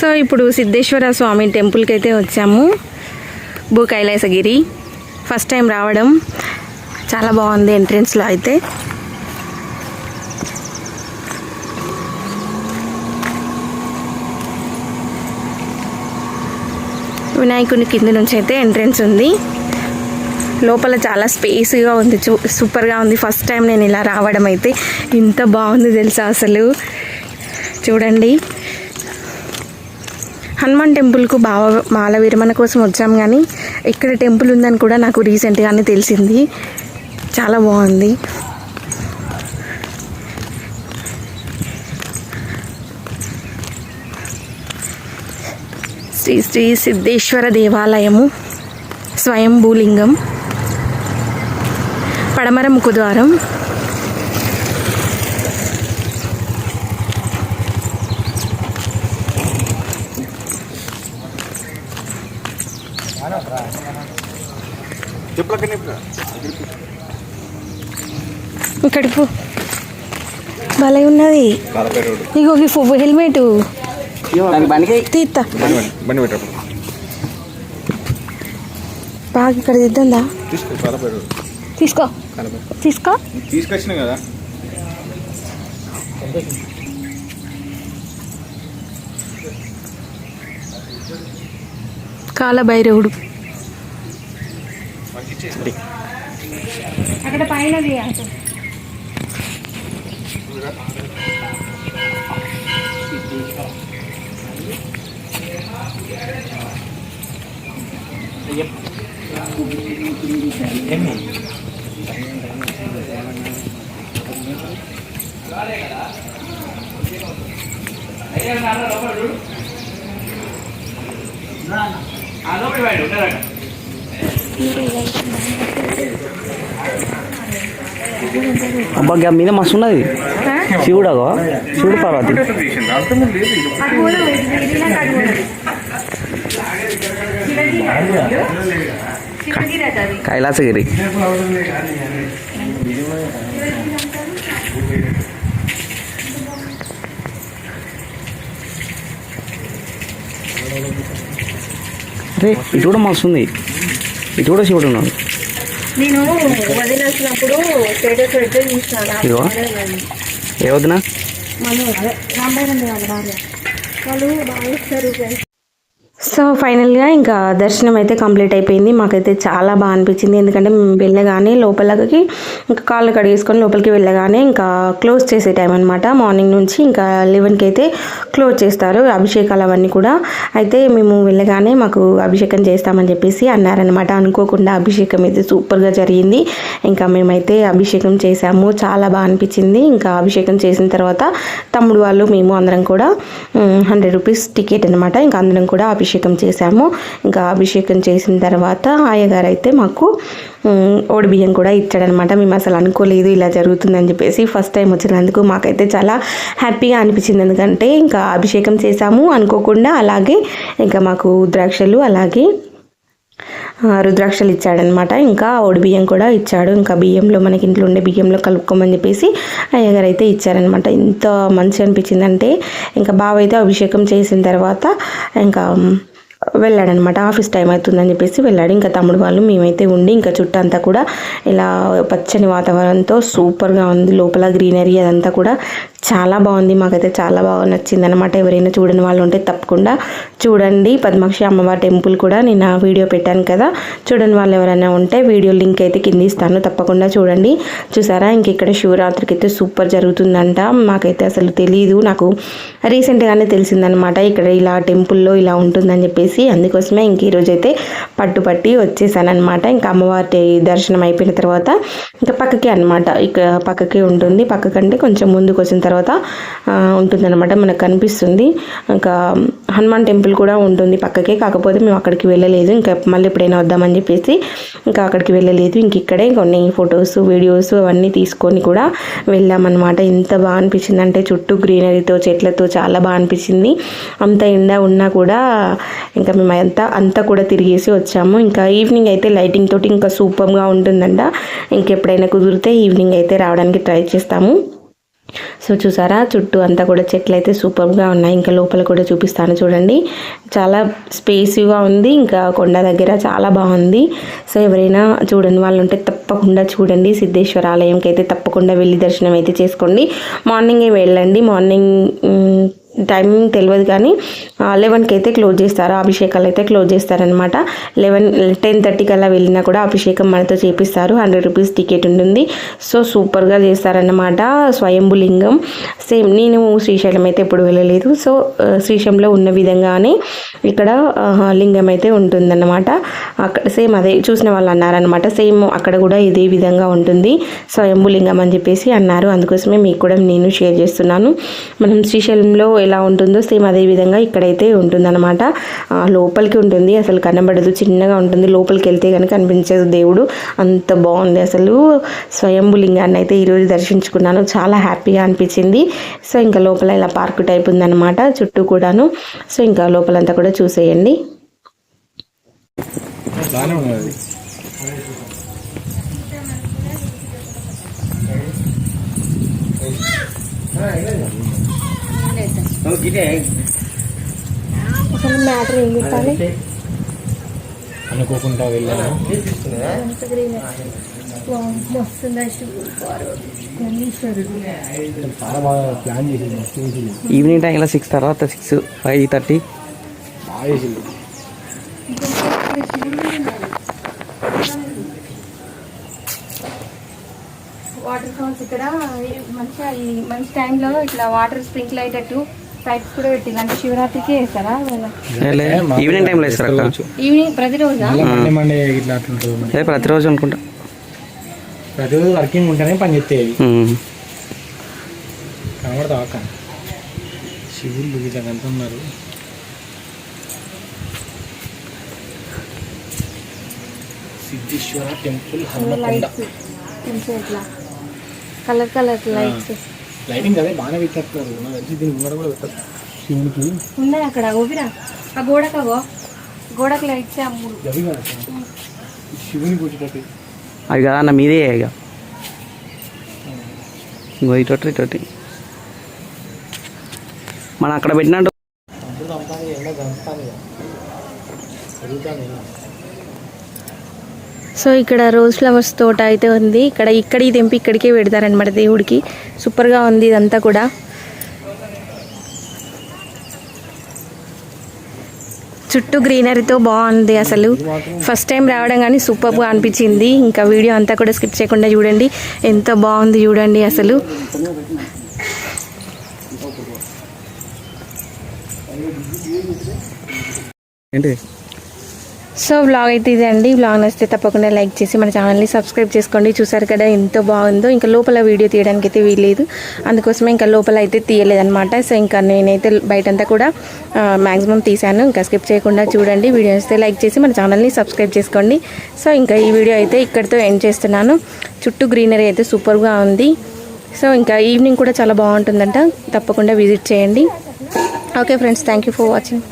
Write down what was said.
So ఇప్పుడు సిద్ధేశ్వర స్వామి టెంపుల్కి అయితే వచ్చాము. భూ కైలాసగిరి. ఫస్ట్ టైం రావడం. చాలా బాగుంది ఎంట్రెన్స్లో అయితే. వినాయకుని కింద నుంచి అయితే ఎంట్రెన్స్ ఉంది. లోపల చాలా స్పేస్గా ఉంది. చూ సూపర్గా ఉంది. ఫస్ట్ టైం నేను ఇలా రావడం అయితే ఇంత బాగుంది తెలుసా అసలు. చూడండి. హనుమాన్ టెంపుల్కు బావ మాల విరమణ కోసం వచ్చాం కానీ ఇక్కడ టెంపుల్ ఉందని కూడా నాకు రీసెంట్గానే తెలిసింది. చాలా బాగుంది. శ్రీ శ్రీ సిద్ధేశ్వర దేవాలయము స్వయంభూలింగం పడమర ముఖద్వారం ఇక్కడికి పో. భలే ఉన్నది. ఇగో ఈ ఫో- హెల్మెట్. తీస్తా బాగా ఇక్కడ దిద్దందా? తీసుకో తీసుకో. తీసుకొచ్చిన కదా. కాలభైరవుడు అక్కడ పైన అబ్బా గ్యాప్ మీద మస్తు ఉన్నది. శివుడు అగో శివుడు పార్వతి. కైలాసగిరి. ఇటు కూడా మస్తు ఉంది. ఇటు కూడా శివుడు ఉన్నాడు. నేను వదిలేసినప్పుడు స్టేటస్. ఏ వదినా? వాళ్ళు బాగా ఇస్తారు సో ఫైనల్గా ఇంకా దర్శనం అయితే కంప్లీట్ అయిపోయింది. మాకైతే చాలా బాగా అనిపించింది. ఎందుకంటే మేము వెళ్ళగానే లోపలకి ఇంకా కాళ్ళు కడిగేసుకొని లోపలికి వెళ్ళగానే ఇంకా క్లోజ్ చేసే టైం అనమాట మార్నింగ్ నుంచి ఇంకా లెవెన్కి అయితే క్లోజ్ చేస్తారు అభిషేకాలు అవన్నీ కూడా. అయితే మేము వెళ్ళగానే మాకు అభిషేకం చేస్తామని చెప్పేసి అన్నారనమాట అనుకోకుండా అభిషేకం అయితే సూపర్గా జరిగింది. ఇంకా మేమైతే అభిషేకం చేసాము చాలా బాగా అనిపించింది. ఇంకా అభిషేకం చేసిన తర్వాత తమ్ముడు వాళ్ళు మేము అందరం కూడా హండ్రెడ్ రూపీస్ టికెట్ అనమాట ఇంకా అందరం కూడా అభిషేకం చేశాము. ఇంకా అభిషేకం చేసిన తర్వాత అయ్యగారు అయితే మాకు ఓడిబియ్యం బియ్యం కూడా ఇచ్చాడనమాట. మేము అసలు అనుకోలేదు ఇలా జరుగుతుందని చెప్పేసి ఫస్ట్ టైం వచ్చినందుకు మాకైతే చాలా హ్యాపీగా అనిపించింది. ఎందుకంటే ఇంకా అభిషేకం చేశాము అనుకోకుండా అలాగే ఇంకా మాకు ద్రాక్షలు అలాగే రుద్రాక్షలు ఇచ్చాడనమాట. ఇంకా ఓడి బియ్యం కూడా ఇచ్చాడు. ఇంకా బియ్యంలో మనకి ఇంట్లో ఉండే బియ్యంలో కలుపుకోమని చెప్పేసి అయ్యగారు అయితే ఇచ్చారనమాట. ఎంత మంచి అనిపించిందంటే ఇంకా బావ అయితే అభిషేకం చేసిన తర్వాత ఇంకా వెళ్ళాడనమాట. ఆఫీస్ టైం అవుతుందని చెప్పేసి వెళ్ళాడు. ఇంకా తమ్ముడు వాళ్ళు మేమైతే ఉండి ఇంకా చుట్టంతా కూడా ఇలా పచ్చని వాతావరణంతో సూపర్గా ఉంది. లోపల గ్రీనరీ అదంతా కూడా చాలా బాగుంది. మాకైతే చాలా బాగా నచ్చింది అనమాట ఎవరైనా చూడని వాళ్ళు ఉంటే తప్పకుండా చూడండి. పద్మాక్షి అమ్మవారి టెంపుల్ కూడా నేను ఆ వీడియో పెట్టాను కదా. చూడని వాళ్ళు ఎవరైనా ఉంటే వీడియో లింక్ అయితే కింద ఇస్తాను. తప్పకుండా చూడండి. చూసారా? ఇంక ఇక్కడ శివరాత్రికి అయితే సూపర్ జరుగుతుందంట. మాకైతే అసలు తెలియదు నాకు రీసెంట్గానే తెలిసిందనమాట. ఇక్కడ ఇలా టెంపుల్లో ఇలా ఉంటుందని చెప్పేసి అందుకోసమే ఇంక ఈరోజు అయితే పట్టుపట్టి వచ్చేసానమాట ఇంకా అమ్మవారి దర్శనం అయిపోయిన తర్వాత ఇంకా పక్కకే అనమాట ఇక పక్కకే ఉంటుంది. పక్కకంటే కొంచెం ముందుకు వచ్చిన తర్వాత ఉంటుంది అనమాట మనకు కనిపిస్తుంది. ఇంకా హనుమాన్ టెంపుల్ కూడా ఉంటుంది పక్కకే. కాకపోతే మేము అక్కడికి వెళ్ళలేదు. ఇంకా మళ్ళీ ఎప్పుడైనా వద్దామని చెప్పేసి ఇంకా అక్కడికి వెళ్ళలేదు. ఇంక ఇక్కడే కొన్ని ఫొటోస్ వీడియోస్ అవన్నీ తీసుకొని కూడా వెళ్ళామన్నమాట. ఎంత బాగా అనిపించింది అంటే చుట్టూ గ్రీనరీతో చెట్లతో చాలా బాగా అనిపించింది. అంత ఎండ ఉన్నా కూడా ఇంకా మేము అంతా అంతా కూడా తిరిగేసి వచ్చాము. ఇంకా ఈవినింగ్ అయితే లైటింగ్ తోటి ఇంకా సూపర్గా ఉంటుందంట. ఇంకెప్పుడైనా కుదిరితే ఈవినింగ్ అయితే రావడానికి ట్రై చేస్తాము. సో చూసారా? చుట్టూ అంతా కూడా చెట్లు అయితే సూపర్గా ఉన్నాయి. ఇంకా లోపల కూడా చూపిస్తాను చూడండి. చాలా స్పేసివ్గా ఉంది. ఇంకా కొండ దగ్గర చాలా బాగుంది. సో ఎవరైనా చూడని వాళ్ళు ఉంటే తప్పకుండా చూడండి. సిద్ధేశ్వర ఆలయంకి అయితే తప్పకుండా వెళ్ళి దర్శనం అయితే చేసుకోండి. మార్నింగే వెళ్ళండి. మార్నింగ్ టైమింగ్ తెలియదు కానీ లెవెన్కి అయితే క్లోజ్ చేస్తారు. అభిషేకాలు అయితే క్లోజ్ చేస్తారనమాట లెవెన్ టెన్ థర్టీకి అలా వెళ్ళినా కూడా అభిషేకం మనతో చేపిస్తారు. హండ్రెడ్ రూపీస్ టికెట్ ఉంటుంది. సో సూపర్గా చేస్తారన్నమాట. స్వయంభులింగం. శ్రీశైలం సేమ్ నేను శ్రీశైలం అయితే ఎప్పుడు వెళ్ళలేదు. సో uh, శ్రీశైలంలో ఉన్న విధంగానే ఇక్కడ uh, లింగం అయితే ఉంటుందన్నమాట. అక్కడ సేమ్ అదే చూసిన వాళ్ళు అన్నారనమాట సేమ్ అక్కడ కూడా ఇదే విధంగా ఉంటుంది. స్వయంభు లింగం అని చెప్పేసి అన్నారు. అందుకోసమే మీకు కూడా నేను షేర్ చేస్తున్నాను. మనం శ్రీశైలంలో ఎలా ఉంటుందో సేమ్ అదే విధంగా ఇక్కడైతే ఉంటుందన్నమాట. లోపలికి ఉంటుంది. అసలు కనబడదు. చిన్నగా ఉంటుంది. లోపలికి వెళ్తే కనుక కనిపించదు దేవుడు. అంత బాగుంది. అసలు స్వయంభు లింగాన్ని అయితే ఈరోజు దర్శించుకున్నాను. చాలా హ్యాపీగా అనిపించింది సో ఇంకా లోపల ఇలా పార్క్ టైప్ ఉందన్నమాట చుట్టూ కూడాను. సో ఇంకా లోపలంతా కూడా చూసేయండి. బాగానే ఉన్నది అసలు మ్యాటర్ ఏం చెప్పాలి అనుకోకుండా వెళ్ళాను. ఈవినింగ్ టైంలో సిక్స్ తర్వాత six five thirty water falls ఇక్కడ మంచిగా ఈ మంచి టైంలో ఇట్లా వాటర్ స్ప్రింకిల్ అయ్యేటట్టు పైప్స్ కూడా పెట్టింది. అంటే శివరాత్రికి వేస్తారా? ఈవినింగ్ టైంలో వేస్తారు ఈవినింగ్ ప్రతిరోజా? ప్రతిరోజు అనుకుంటా. ప్రతిరోజు వర్కింగ్ ఉంటేనే పని ఉమ్. కనబడతా అక్క శివుళ్ళు ఇట్లా కనుతున్నారు Siddheshwara temple Hanumakonda. Colour colour lights lighting అదే బాగానే పెట్టేస్తున్నారు నాకు తెలిసి దీని కూడా పెట్టారు. శివునికి? ఉన్నాయి అక్కడ. ఓపిరా ఆ గోడకు అవో గోడకు లైట్స్ అమ్ముడు. శివుని కూర్చుంటే అవి కదా అన్న మీదే ఇక. ఇంకో ఇటు ఇటు మనం అక్కడ పెట్టినట్టు సో ఇక్కడ రోజ్ ఫ్లవర్స్ తోట అయితే ఉంది. ఇక్కడ ఇక్కడికి తెంపి ఇక్కడికే పెడతారనమాట దేవుడికి. సూపర్గా ఉంది ఇదంతా కూడా. చుట్టూ గ్రీనరీతో బాగుంది అసలు. ఫస్ట్ టైం రావడం కానీ సూపర్గా అనిపించింది. ఇంకా వీడియో అంతా కూడా స్కిప్ చేయకుండా చూడండి. ఎంత బాగుంది చూడండి అసలు. ఏంటి? సో వ్లాగ్ అయితే ఇదే అండి వ్లాగ్ నచ్చితే తప్పకుండా లైక్ చేసి మన ఛానల్ని సబ్స్క్రైబ్ చేసుకోండి. చూసారు కదా ఎంత బాగుందో. ఇంకా లోపల వీడియో తీయడానికి అయితే వీలేదు అందుకోసమే ఇంకా లోపల అయితే తీయలేదనమాట సో ఇంకా నేనైతే బయటంతా కూడా మ్యాక్సిమం తీశాను. ఇంకా స్కిప్ చేయకుండా చూడండి. వీడియో నచ్చితే లైక్ చేసి మన ఛానల్ని సబ్స్క్రైబ్ చేసుకోండి. సో ఇంకా ఈ వీడియో అయితే ఇక్కడితో ఎండ్ చేస్తున్నాను. చుట్టూ గ్రీనరీ అయితే సూపర్గా ఉంది. సో ఇంకా ఈవినింగ్ కూడా చాలా బాగుంటుందంట. తప్పకుండా విజిట్ చేయండి. Okay friends thank you for watching